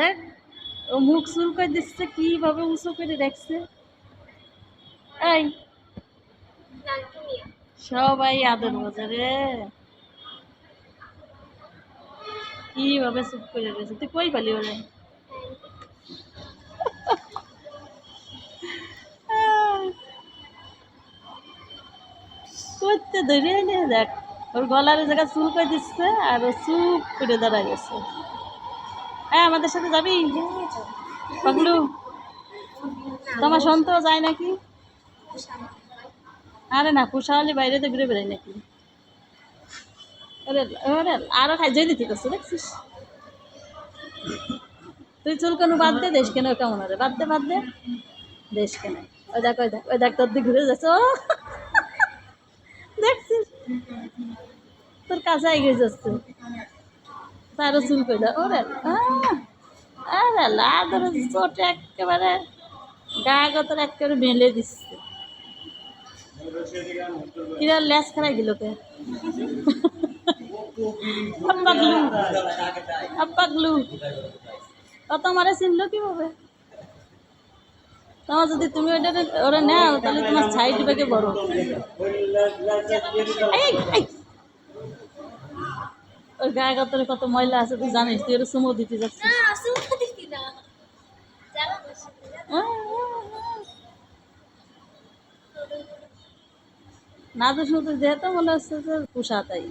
দেখ ও মুখ চুল করে দিচ্ছে, কীভাবে উঁচু করে দেখছে। এই। সবাই আদর বোঝে রে কীভাবে চুপ করে রয়েছে, তুই কই পালি ওরে? করতে ধরে নিয়ে দেখ, ওর গলার জায়গা চুল করে দিচ্ছে আর ও চুপ করে দাঁড়া গেছে হ্যাঁ আমাদের সাথে যাবি? পাগলু, তোমার সন্ত যায় নাকি? আরে না, কুশালি বাইরে তো ঘুরে বেড়াই নাকি। আরও খাই যেতে ঠিক আছে দেখছিস? তুই চুল কেন বাদ দে, দেশ কেন, কেমন হবে বাদ দে বাদ দে। দেশ কেন? ওই দেখ ওই দেখ ওই দেখ, তোর দিকে ঘুরে যাচ্ছে দেখছিস? তোর কাছে এগিয়ে যাচ্ছে। তারও চুল কইলা ওরে আরে লাদর চোটে একেবারে গা গতর একেবারে মেলে দিচ্ছে। কিরা ল্যাস খারাই দিল কে? আব্বাগলু আব্বাগলু কত মারে চিনলো কীভাবে? তোমার যদি তুমি ওইটা ওরা নাও, তাহলে তোমার সাইড ব্যাগে বড়? ওই গায়ে গতরে কত ময়লা আছে তুই জানিস তুই ওরা সুমো দিতে যাচ্ছিস। না তো শুধু যেহেতু মনে হচ্ছে যে পোষা তাই।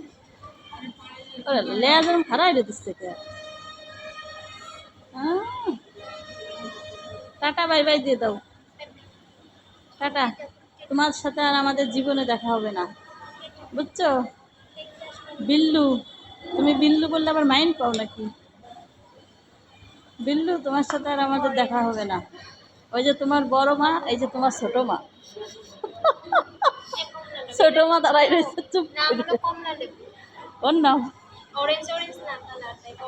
ওরে লেয়া যেরকম খারাই রে দিচ্ছে কে আহ, টাটা বাই বাই দিয়ে দাও। টাটা। তোমার সাথে আর আমাদের জীবনে দেখা হবে না। বুঝছ? বিল্লু। তুমি বিল্লু বললে আবার মাইন্ড পাও নাকি? বিল্লু তোমার সাথে আর আমাদের দেখা হবে না। ওই যে তোমার বড় মা এই যে তোমার ছোট মা। ছোট মা দাঁড়াই রয়েছে চুপ ওর নাম?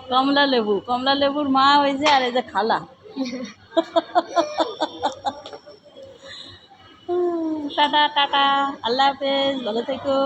কমলা। লেবু। কমলা লেবুর মা ওই যে আর এই যে খালা। Tata tata. আল্লাহ হাফেজ ভালো থেকো।